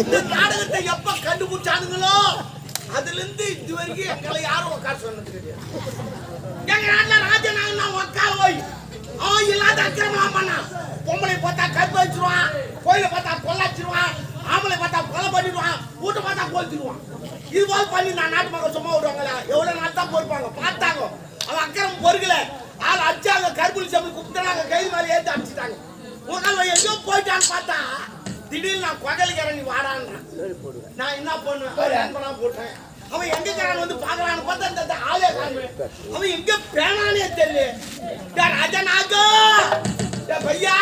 இந்த நாடகத்தை எப்ப கண்டுபிடிச்சானுங்களோ? அதுல இருந்து இது வரைக்கும் எங்களை யாரும் உட்கார சொன்னது கிடையாது. எங்க நாட்டுல ராஜநாயகம் நான் உட்கார போய் அவன் இல்லாத அக்கிரமம் பண்ணா. பொம்பளை பார்த்தா கருப்பு வச்சிருவான் கோயிலை பார்த்தா கொள்ளாச்சிருவான் ஆம்பளை பார்த்தா கொலை பண்ணிடுவான் வீட்டை பார்த்தா கொளுத்திடுவான் இது போல பண்ணி நான் நாட்டு மக்கள் சும்மா விடுவாங்களா? எவ்வளவு நாள் தான் பொறுப்பாங்க? பார்த்தாங்க. அவன் அக்கிரமம் பொறுக்கல. ஆள் அடிச்சாங்க கருப்புலி சம்பி குப்பிட்டாங்க கை மேலே ஏற்றி அடிச்சிட்டாங்க. உங்கள் எங்கேயோ போயிட்டான்னு பார்த்தா திடீர்னு நான் குகலுக்கு இறங்கி வாடான்றான் நான் என்ன பண்ணுவேன்? போட்டேன் அவன் எங்க இருக்கிறான் வந்து பாக்குறான்னு பார்த்தா இந்த ஆளே காணுமே. அவன் எங்க பேனானே தெரியல டேய் பையா!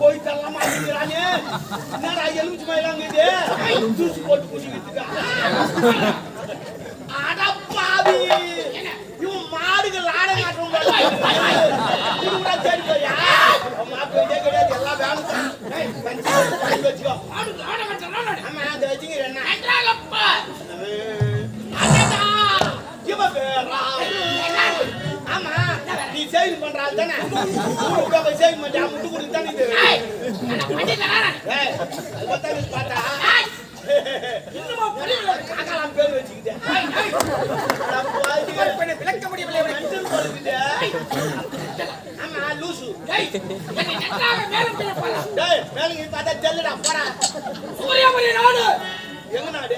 போய் தரலாமா அப்படிங்கிறானே என்னடா எலுமிச்சு மயிலாங்குது தூசி போட்டு குசிக்கிட்டு அடப்பாவி இவன் மாடுகள் ஆட மாட்டோம் இது கூட சரி போயா மாட்டு இதே கிடையாது எல்லாம் வேணும் நீ சேவிங் பண்ற தானே கூட போய் சேவிங் முட்டு கொடுத்து தானே இது பார்த்தா பார்த்தா இன்னுமா புரியல காக்காலாம் பேர் வச்சுக்கிட்டேன் விளக்க முடியவில்லை லூசு டேய் மேல நீ பார்த்தா தெல்லுடா போடா. எங்க நாடு. எங்க நாடு?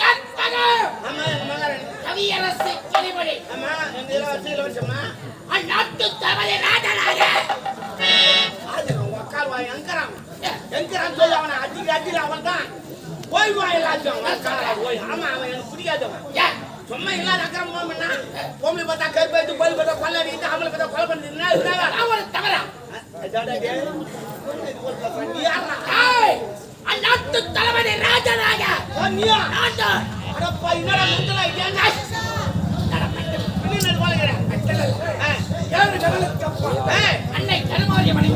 இது? ஆமா எங்க மகாராணி கவியரசு கிளிமொழி ஆமா எங்க இளவரசி இளவரசம்மா? அந்நாட்டு தமது ராஜராஜ. அது உக்கால் வாய் எங்கறான் எங்கறான் சொல்லி அவனை அடிக்க அடிக்க அவன் தான் எல்லாத்தையும் போய் ஆமா அவன் எனக்கு பிடிக்காதவன். ஏன்? சும்மா இல்லாத அக்கிரமம் பண்ணா பொம்பளை பார்த்தா கருப்பேத்து கோயில் பார்த்தா கொள்ளை அடிக்கிட்டு அவளை பார்த்தா கொலை பண்ணிட்டு நான் ஒரு தவறா? நீ யாரா ஏய், அந்நாட்டு தளபதி ராஜராஜ நாட்டு. அடப்பா அன்னை கருமாரியம்மனை.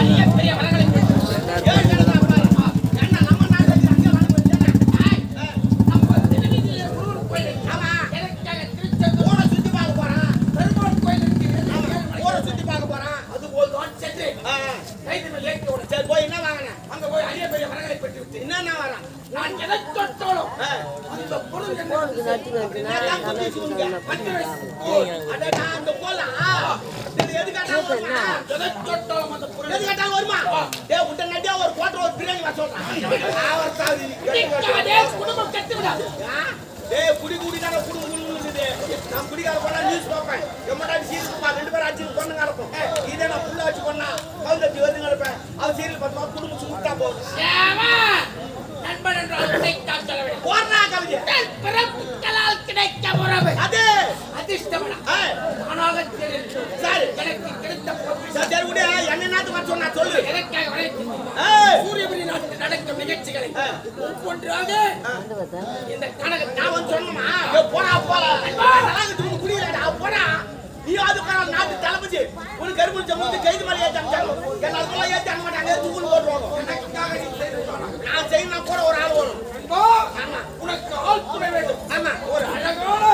அரிய பெரிய மரங்களை பெற்று ஏழு கடலுக்கு அப்புறம் என்ன நம்ம நாட்டுல அங்கே வாங்க வச்சானே நம்ம திருநெல்வேலி முருகன் கோயில் ஆமா எனக்காக திருச்செந்தூர் ஊரை சுத்தி பார்க்க போறான் பெருமாள் கோயிலுக்கு ஆமா ஊரை சுத்தி பார்க்க போறான் அது ஒரு நாள் சென்று ஆ, கைது மேல் ஏற்றியோடு சரி போய் என்ன வாங்கினேன் அங்க போய் அரிய பெரிய மரங்களை பெற்று விட்டு என்னென்ன வரான் நான் எதை தொட்டாலும் ஆ, அந்த பொருள் என்ன என்னதான் குத்தி வச்சுக்கோங்க. அட, நான் அந்த கோலம், இது எது கேட்டாலும் வருமா? எதை தொட்டாலும் அந்த பொருள் எது கேட்டாலும் வருமா? டேய், உன்ட்ட நட்டியா ஒரு quarter ஒரு பிரியாணி வர சொல்றேன். அவர் சாவி. நிற்காதே, குடும்பம் கெட்டு விடாது ஆ? டேய், குடி குடு நான் குடிக்கார போனா news பார்ப்பேன். எம்மட்டாடி serial பார்ப்பேன். ரெண்டு பேரும் அடிச்சு பொண்ணுங்க இருப்போம். இதே நான் புள்ள வச்சு கொன்னா, கவுந்து வருதுங்க இருப்பேன். அவன் serial பார்த்துப்பா, குடும்பம் சுத்தா போகுது. நண்பன் என்றால் உன்னைத்தான் கவிதை. பிறப்புகளால் கிடைக்க உறவு அது அதிர்ஷ்டமடா ஆ, ஆனாக தெரிந்து எனக்கு கிடைத்த சரி, என்ன வர சொன்னா சொல்லு எனக்காக நாட்டில் நடக்கும் நிகழ்ச்சிகளை. ஒவ்வொன்றாக இந்த கனகத்தை நான் சொன்னோமா நல்லாக்கிட்டு உனக்கு புரியலடா போடா. நீ அதுக்கான நாட்டு தளபதி. உனக்கு கருப்பு ஜம்மு கைது மேலே ஏற்றி அனுப்பிச்சாங்க எல்லாருக்கும் ஏற்றி அனுப்ப மாட்டாங்க? தூக்குன்னு போட்டுருவாங்க. நான் செய்யணும் கூட ஒரு ஆள் வரும் ஆமா. உனக்கு ஆள் துணை வேண்டும். ஆமா. ஒரு அழகான.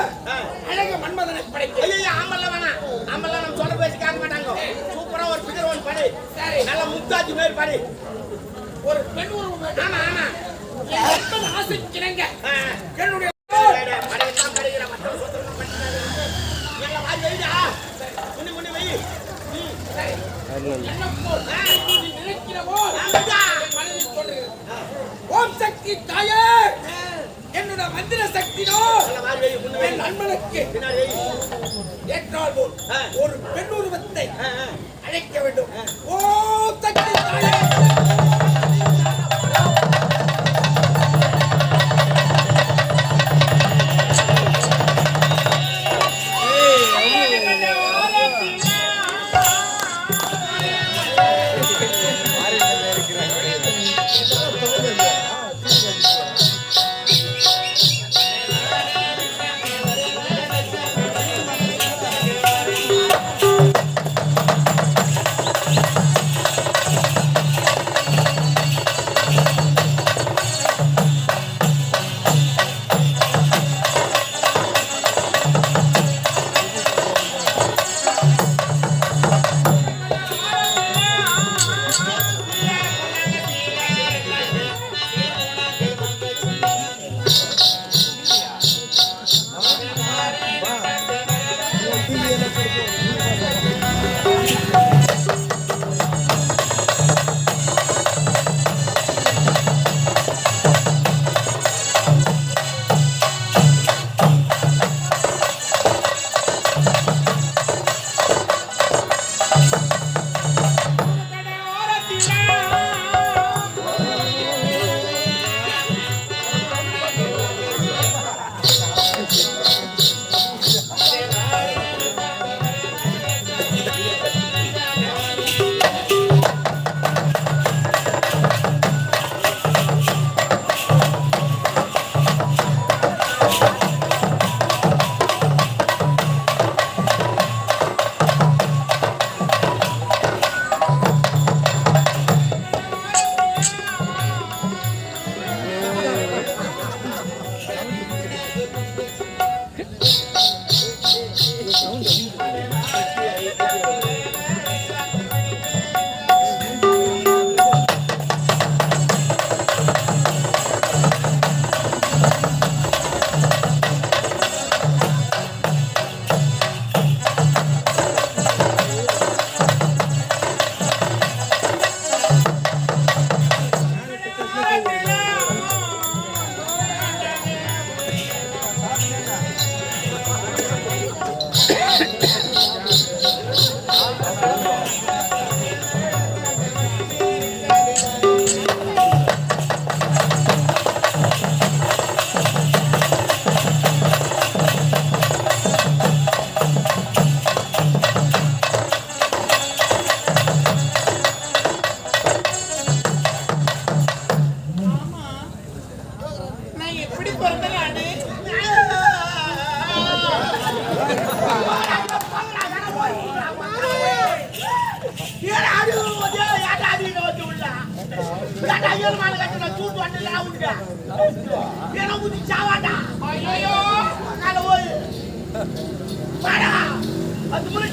அழகு மன்மதனை படைக்க ஐயோ ஆம்பல்ல வேணாம் ஆம்பல்ல நம்ம சொல்ற பேசி கேட்க மாட்டாங்க. சூப்பரா ஒரு பிகர் ஒன்று படி நல்ல முத்தாஜி மாதிரி படி. ஒரு பெண் உருவம். ஆமா ஆமா. என் நண்பன் ஆசைக்கிணங்க ஆ. என்னுடைய. ஓம் சக்தி தாயே. என்னோட மந்திர வை என் நண்பனுக்கு ஏற்றால் போல். ஒரு பெண் உருவத்தை. அழைக்க வேண்டும். ஓம் சக்தி தாயே.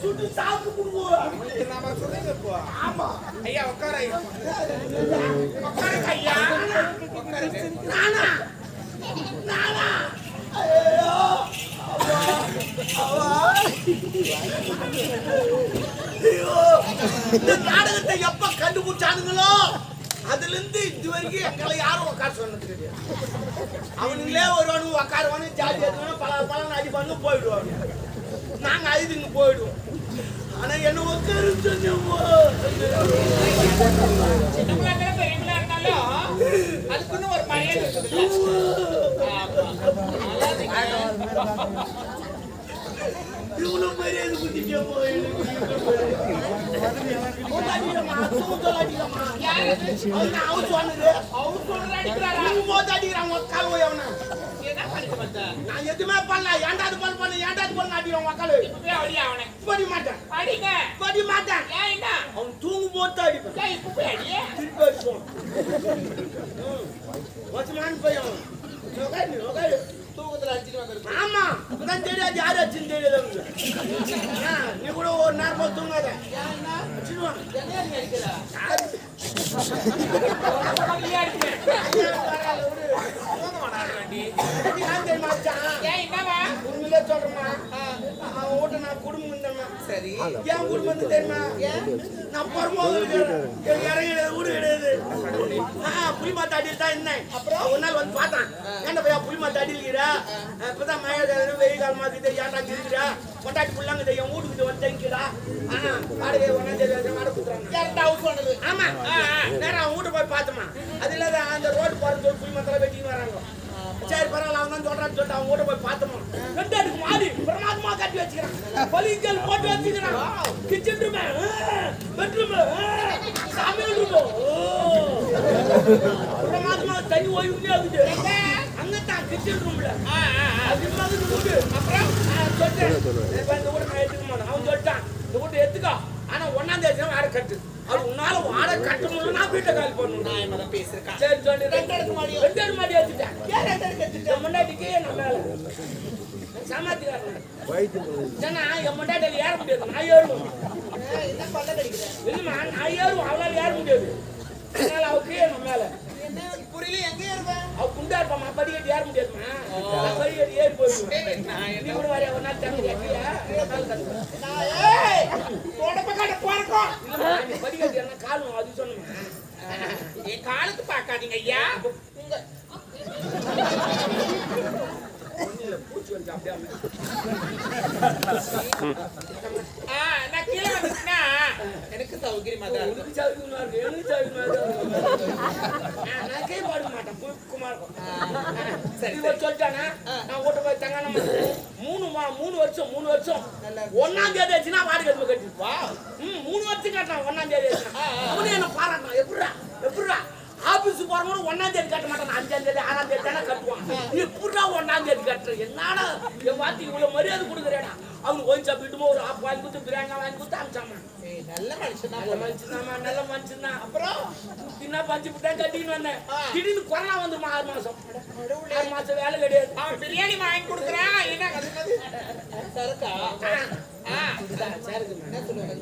சுட்டு சாப்பிட்டு குடுவோம் நாம சொல்லுங்க ஆமா. ஐயா உட்கார ஐயா. ஐயா. நானா? நானா? ஐயோ இந்த நாடகத்தை எப்ப கண்டுபிடிச்சானுங்களோ? அதுல இருந்து இது வரைக்கும் எங்களை யாரும் உட்கார சொன்னது கிடையாது. அவனுங்களே வருவானு உட்காருவானு ஜாதி எடுத்துவானு பல பலன் அடிப்பானு போயிடுவாங்க நாங்க ஐதுங்க போயிடுவோம். ஆனா என்ன உட்காரு அதுக்குன்னு ஒரு மரியாதை இவ்வளவு மரியாதை குத்திட்டோமோ யாரு? அவர் சொல்ற அடிக்கிறாரா? என்ன பண்ணிட்டு வந்த நான் எதுவுமே பண்ணல. ஏன்டாது பண்ண? பண்ண ஏன்டாது பண்ண? அடிக்கிறான் மக்களு. இப்பவே அடி அவனை. படி மாட்டேன். அடிங்க. படி மாட்டேன். ஏன் அவன் தூங்கும் போது தான் அடிப்பேன் போய் அடியே. திருப்பி அடிப்போம் வச்சுமான்னு உட்காரு உட்காரு தூக்கத்துல அடிச்சிட்டு ஆமா. அப்பதான் தெரியாது யாரு அச்சுன்னு தெரியாது நீ கூட ஒரு நேரம் தூங்காத. அடிச்சிடுவான் அடிக்கிற யாரு? பக்கத்துலயே அடிப்பேன் ஐயா, பரவாயில்ல, விடு. தூங்க மாட்டான்டி இது ஏன் தெரியுமா அடிச்சான்? ஏன் என்னவா அவன் நான் குடும்பம் இருந்தேம்மா. சரி ஏன் குடும்பம் தெரியுமா நான் இடம் கிடையாது, வீடு கிடையாது. ஆ, புளிமாத்து அடியில் தான் இருந்தேன். ஒரு நாள் வந்து பார்த்தான். ஏன்டா பையா? ஆ, இப்பதான் மழை வெயில் காலமா இருக்குது, ஏன்டா இருக்கிற? பொண்டாட்டி புள்ளாங்க வீட்டுக்கு வந்து தங்கிக்கிறா. ஆ, வாடகை வரைக்கும் வாடகை கொடுத்துறாங்க. ஆமா ஆ, ஆ. நேரா அவன் வீட்டு போய் பார்த்தோமா அது இல்லாத அந்த ரோடு போறது சொல்லி புளிமத்தெல்லாம் வெட்டின்னு வராங்க சரி பரவாயில்ல அவன் தான் சொல்றான்னு சொல்லிட்டு அவன் வீட்டு போய் பார்த்தோமா ரெண்டு அடுக்கு மாடி பிரமாதமா கட்டி வச்சுக்கிறான். பலிங்கல் போட்டு வச்சுக்கிறான். கிச்சன் ரூம் பெட்ரூம் சமையல் ரூம் பிரமாதமா தனி ஓய்வுமே ஆகுது அங்கத்தான் கிச்சன் ரூம்ல அது மாதிரி வீடு அப்புறம் சொல்லிட்டேன் இந்த வீடு நான் எடுத்துக்க மாட்டேன். அவன் சொல்லிட்டான். இந்த வீட்டை எடுத்துக்கோ. ஆனா ஒன்னாம் தேதி வேற கட்டு. அது உன்னால வாடகை கட்ட முடியல நான் வீட்டை காலி பண்ணணும் நான் பேசிருக்கேன் சரி. சொல்லி ரெண்டு மாடி ரெண்டு அடுக்கு மாடி எடுத்துட்டேன் ஏன் ரெண்டு முன்னாடிக்கு மேல சமாத்திக்காரன் ஏன்னா என் முன்னாடி ஏற முடியாது. நான் என்ன கிடைக்கிறேன் இல்லைம்மா நான் ஏறுவேன். அவளால ஏற முடியாது. அதனால அவ கீழே நான் மேல. புரியல எங்க இருப்பேன் அவ குண்டா இருப்பாம்மா படிக்கட்டு ஏற முடியாதும்மா நான் படிக்கட்டு ஏறி போயிடுவேன் நீ கூட வரையா ஒரு நாள் தங்க கீழே மேல கட்டுவேன் நான் ஏய் உடம்ப காட்ட போறோம் இல்லம்மா நீ படிக்கட்டு என்ன காலும் அது சொன்னேன் என் காலத்து பார்க்காதீங்க ஐயா. உங்க எனக்கு சௌகரியமா தான் இருக்கு. எனக்கு சவுரியமா இருக்கு நான் நான் கை பாட மாட்டேன் இருக்கும் சரி சொல்லிட்டானே? நான் ஓட்ட போய் தங்கான மூணு மா மூணு வருஷம் மூணு வருஷம். ஒன்னாம் தேதி ஆச்சுன்னா வாடகை எதுவும் கட்டி வா ம் மூணு வருஷம் கட்டலாம் ஒன்னாம் தேதி ஆச்சுன்னா. அவனே என்ன பாராட்டான் எப்படிடா? எப்படிடா? ஆபீஸ் போறவங்க ஒன்னாம் தேதி கட்ட மாட்டான். அஞ்சாம் தேதி ஆறாம் தேதி தானே கட்டுவான். எப்படிடா ஒன்னாம் தேதி கட்டுற. என்னடா என் வாத்தி இவ்வளவு மரியாதை கொடுக்குறேடா. அவனுக்கு கொஞ்சம் சாப்பிட்டுமோ ஒரு ஆப் வாங்கி கொடுத்து பிரியாணி வாங்கி கொடுத்து அமிச்சாமா? நல்ல மனுஷன் நல்ல மனுஷன்தாம்மா, நல்ல மனுஷன்தான். அப்புறம் தின்னா பஞ்சு புட்டா கட்டின்னு வந்தேன். திடீர்னு கொரோனா வந்துருமா ஆறு மாசம். ஆறு மாசம் வேலை கிடையாது. அவன் பிரியாணி வாங்கி கொடுக்குறான். என்ன? சரக்கா? சரக்குமா. என்ன சொல்லுவாங்க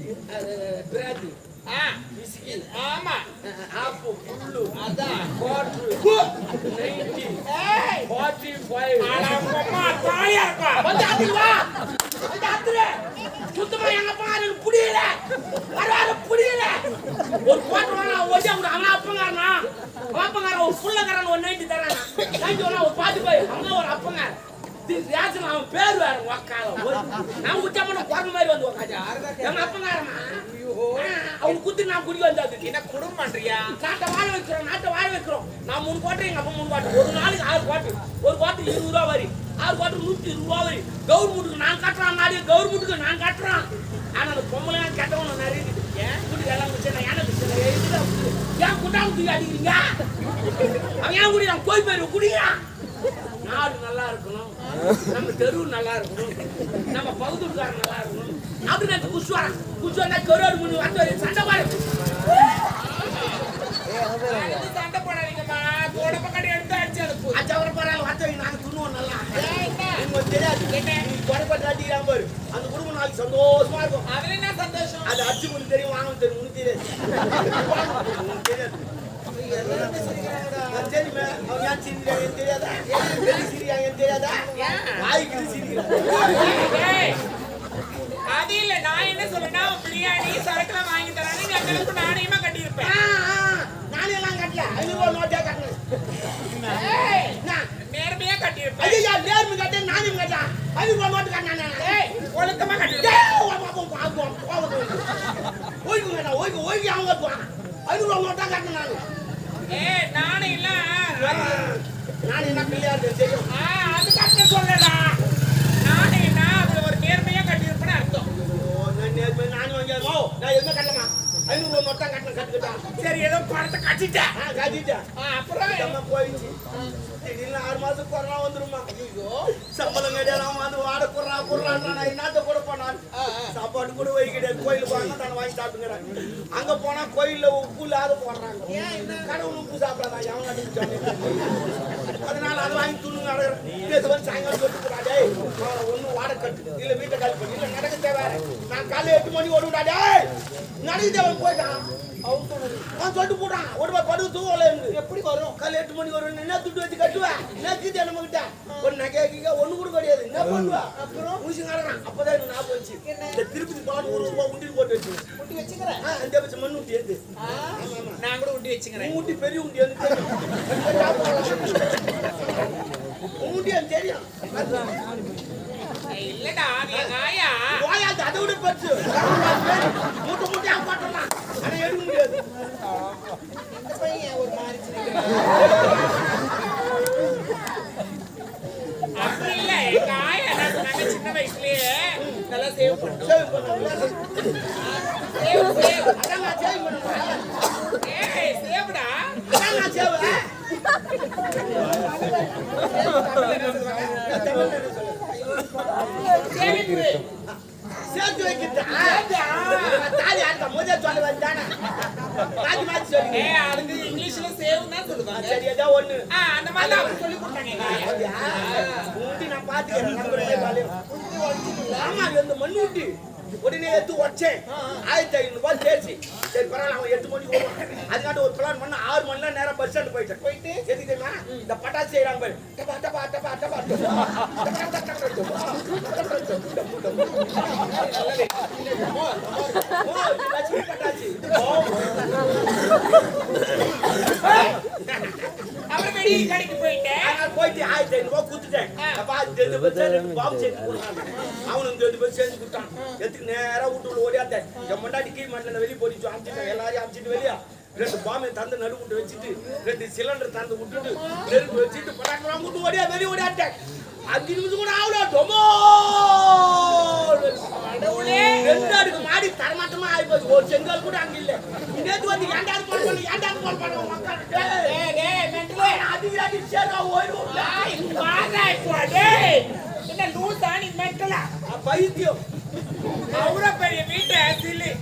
பிராந்தி, ஆ. ஆமா. அஹ், அதான் quarter, 90, ஏய் 45. அம்மா தாயா இருக்கா வந்து வந்து அத்துரு. சுத்தமா எங்க புரியல புரியல ஒரு கோட்டை வாங்க ஒஜா கூட அவன் அப்பங்காரனா அப்பங்காரன் ஒரு புள்ளக்காரன் ஒரு நைட்டு தரான் நைட்டு வேணா ஒரு பாத்து போய் அவங்க ஒரு அவன் பேர் வேற உக்கால நான் உச்சா குரங்கு மாதிரி வந்து உக்காஜா எங்க அப்பங்காரமா அவங்க குத்து நான் குடி வந்தாது என்ன பண்றியா நாட்டை வாழ வைக்கிறோம் நாட்டை வாழ வைக்கிறோம். நான் மூணு கோட்டை எங்க அப்பா மூணு கோட்டை ஒரு நாளைக்கு ஆறு கோட்டு ஒரு கோட்டை இருபது ரூபா வரி. ஆறு ஆறு குவாட்டர் நூத்தி இருபது ரூபாய் கவர்மெண்ட்டுக்கு நான் கட்டுறான் நாடி கவர்மெண்ட்டுக்கு நான் கட்டுறான். ஆனா அந்த பொம்பளை கெட்டவன நிறைய ஏன் குடி எல்லாம் குடிச்சா நான் ஏன்னா குடிச்சேன் ஏன் குட்டாம தூக்கி அடிக்கிறீங்க? அவன் ஏன் குடிக்கிறான் கோயில் பேர் குடிக்கிறான் நாடு நல்லா இருக்கணும். நம்ம தெரு நல்லா இருக்கணும். நம்ம பகுதிக்காரன் நல்லா இருக்கணும். அப்படின்னு நினைச்சு குசுவாரா குசுவாரா கரோடு முன்னு வந்து சண்டை பாரு அது சண்டை போடாதீங்கம்மா கூட பக்கம் எடுத்து அடிச்சு அனுப்பு அச்சவரை பரவாயில்ல வச்ச நாங்க துண்ணுவோம் நல்லா உங்களுக்கு தெரியாது நீ கொடைப்பட்டு அடிக்கிறான் பாரு அந்த குடும்பம் நாளைக்கு சந்தோஷமா இருக்கும் அதுல என்ன சந்தோஷம் அது அடிச்சு உங்களுக்கு தெரியும் வாங்க தெரியும் உனக்கு தெரியாது உனக்கு தெரியாது தெரியாதா தெரியாதா வாய்க்கு சிரிக்கிறான் அது இல்ல நான் என்ன சொல்றேன்னா பிரியாணி சரக்குலாம் வாங்கி தரானே நீ நாணயமா கட்டியிருப்பேன் நானே எல்லாம் கட்டல ஐநூறு ரூபாய் நோட்டே கட்டணும் நேர்மையா கட்டிருப்பேன் ஐயா நேர்மை கட்டி நானும் கட்டலாம் ஐநூறு ரூபாய் நோட்டு கட்டினேன். ஒழுக்கமா கட்டிருக்கேன் ஓய்வு வேண்டாம் ஓய்வு ஓய்வு அவங்க போறான் ஐநூறு ரூபாய் நோட்டா கட்டினேன் நானு. ஏ நானே இல்ல. நான் என்ன பிள்ளையாரு அது கட்ட சொல்லடா. நானே என்ன? அதுல ஒரு நேர்மையா கட்டியிருப்பேன் அர்த்தம். நேர்மை நானும் வாங்கியாரோ நான் எதுவுமே கட்டலாமா சரி ஏதோ பணத்தை கட்டிட்டேன். ஆ, அப்புறம்? சம்பளம் கிடையாது வந்து வாட குறா குறான் என்னத்த கூட போனான் சாப்பாடு கூட வை கிடையாது கோயிலுக்கு வாங்க தான் வாங்கி சாப்பிட்டுங்கிறாங்க அங்க போனா கோயில்ல உப்பு இல்லாத போடுறாங்க. கடவுள் உப்பு சாப்பிடாதான் எவன் கண்டுபிடிச்சாங்க அதனால அது வாங்கி துணு நடக்கிறேன். வந்து சாயங்காலம் டேய். ஒண்ணு வாடகை கட்டு. இல்ல வீட்டை காலி பண்ணி. இல்ல நடக்க தேவை. நான் காலைல எட்டு மணி ஓடுடா நடக்க தேவை போயிட்டான் அவன் சொல்லிட்டு போட்டான் ஒரு படுத்து தூவல இருந்து எப்படி வரும் காலை எட்டு மணி வரும் என்ன துட்டு வச்சு கட்டுவேன் என்ன கீது நம்ம கிட்ட ஒரு நகை ஒண்ணு கூட கிடையாது என்ன பண்ணுவா அப்புறம் ஊசி நடறான் அப்பதான் எனக்கு ஞாபகம் வந்துச்சு இந்த திருப்பதி பாட்டு ஒரு ரூபா உண்டியில் போட்டு வச்சு ஊட்டி வச்சுக்கிறேன் அந்த வச்சு மண் உண்டி எது நான் கூட ஊட்டி வச்சுக்கிறேன் உண்டி பெரிய உண்டி தெரியும் உண்டி தெரியும் இல்லடா நீ ஓயாது அதை விட மூட்டை மூட்டையா போட்டலாம் ஆனா எடுக்க முடியாது இந்த பையன் ஒரு மாதிரி அப்படி இல்ல எங்க ஆயா சின்ன வயசுலயே நல்லா சேவ் சேவ் சேவ் அதான் நான் சேவ் பண்ணுவேன் ஏய் சேவ்டா அதான் நான் சேவ் சேமிப்பு சேர்த்து வைக்கிட்டா முதல் சொல்ல வந்தானே மாத்தி மாத்தி சொல்லுங்க அதுக்கு இங்கிலீஷ்ல சேவ் தான் சொல்லுவாங்க சரி ஏதோ ஒண்ணு அந்த மாதிரி தான் சொல்லி கொடுத்தாங்க ஊட்டி நான் பாத்துக்கிறேன் ஆமா இந்த மண்ணு ஊட்டி உடனே எடுத்து உடச்சேன் ஆயிரத்தி ஐநூறு ரூபாய் சேர்த்து சரி பரவாயில்ல அவன் எட்டு மணிக்கு வருவான் அதுக்காண்டி ஒரு பிளான் பண்ண ஆறு மணி நேரம் நேரம் பஸ் ஸ்டாண்ட் போயிட்டேன் போயிட்டு எதுக்கு தெரியுமா இந்த பட்டாசு செய்யறாங்க பாரு டபா டபா டபா டபா பட்டாசு வெளியே கடைக்கு போயிட்டேன் அதனால போயிட்டு ஆயிரத்தி ஐநூறு ரூபாய் கொடுத்துட்டேன் அப்பா ரெண்டு பேர் சேர்ந்து பாம்பு சேர்த்து கொடுத்தாங்க. அவனுக்கு ரெண்டு பேர் சேர்ந்து கொடுத்தான். எதுக்கு நேரா வீட்டுக்குள்ள ஓடியாத்தேன் என் மண்டாடி கீழ் மாட்டில் வெளியே போடிச்சு அமிச்சிட்டேன் எல்லாரையும் அமிச்சிட்டு வெளியா. ரெண்டு பாம்பை தந்து நடு விட்டு வச்சுட்டு ரெண்டு சிலிண்டர் தந்து விட்டுட்டு நெருப்பு வச்சுட்டு பட்டாக்கலாம் விட்டு ஓடியா வெளியே ஓடியாட்டேன் அஞ்சு நிமிஷம் கூட ஆகல டொமோ! ரெண்டு அடுக்கு மாடி தரமாட்டமா ஆயிப்போச்சு. ஒரு செங்கல் கூட அங்க இல்ல. நேத்து வந்து ஏண்டாடு போன் பண்ணி ஏண்டாடு போன் பண்ண மக்கள் டேய் டேய் மெண்டலே! அதிக அடி சேர்க்கா ஓய்வு டேய்! என்ன லூசா நீ மெண்டலா? பைத்தியம். அவ்வளோ பெரிய வீட்டை சில்லி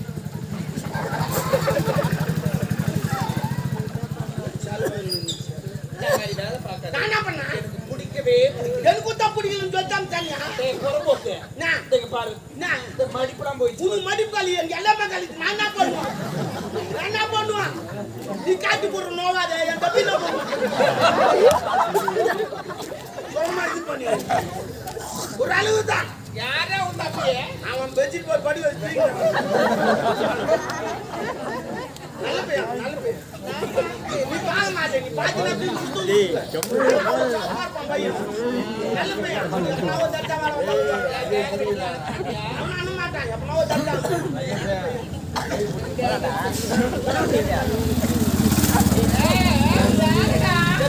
நான் என்ன பண்ணேன்? எனக்கு சொல்லிட்டாங்க தனியா டேய் புறம்போக்கு நான் இங்க பாரு. நான் இந்த மடிப்புலாம் போயிடுச்சு. புது மடிப்பாளி எங்க எல்லாமே கழிச்சு நான் என்ன பண்ணுவேன்? நான் என்ன பண்ணுவேன்? நீ காட்டி போடுற நோவாத என் தம்பி என்ன பண்ணுவேன் இது பண்ணி ஒரு அளவு தான் யாரா உன் தம்பியே? அவன் பெட்ஷீட் போய் படி வச்சு நல்ல பையன் நல்ல பையன். நீ பார்க்க மாட்டேன் நீ பார்த்தீங்கன்னா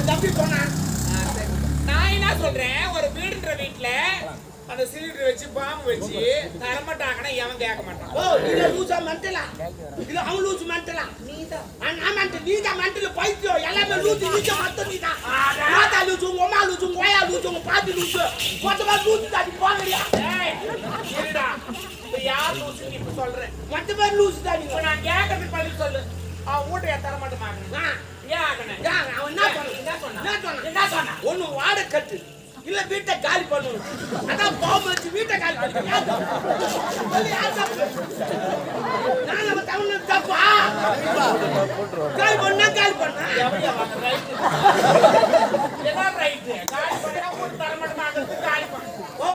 தம்பி போனா நான் என்ன சொல்றேன்? ஒரு வீடுன்ற வீட்டுல அந்த சிலிண்டர் வச்சு பாம்பு வச்சு தரமாட்டாங்கன்னா எவன் கேட்க மாட்டான். ஓ இல்ல லூசா மென்டலா இல்ல அவன் லூசு மென்டலா நீதான் நான் மென்டல் நீ தான் மென்டல் பைத்தியம். எல்லாமே லூசு நீ தான் மட்டும் நீ தான் மாதா லூசு உங்க அம்மா லூசு உங்க ஓயா லூசு உங்க பாட்டி லூசு. மொத்தமா லூசு தாடி போங்கடியா. இப்ப யார் லூசு நீ இப்ப சொல்ற? மொத்தமா லூசு தாடி. இப்ப நான் கேட்கறதுக்கு பதில் சொல்லு. அவன் வீட்டை தர மாட்டேன் ஏன் ஆகணும்? அவன் என்ன சொன்னான்? என்ன சொன்னான்? என்ன சொன்னான்? ஒண்ணு வாடகை கட்டு. இல்ல வீட்டை காலி பண்ணணும். அதான் பாம்பு வச்சு வீட்டை காலி பண்ணு யார் நான் நம்ம தமிழ்ல தப்பா? காலி பண்ணா காலி பண்ணா? ரைட்டு எவன் right? காலி பண்ணா வீட்டு தர மாட்டேன்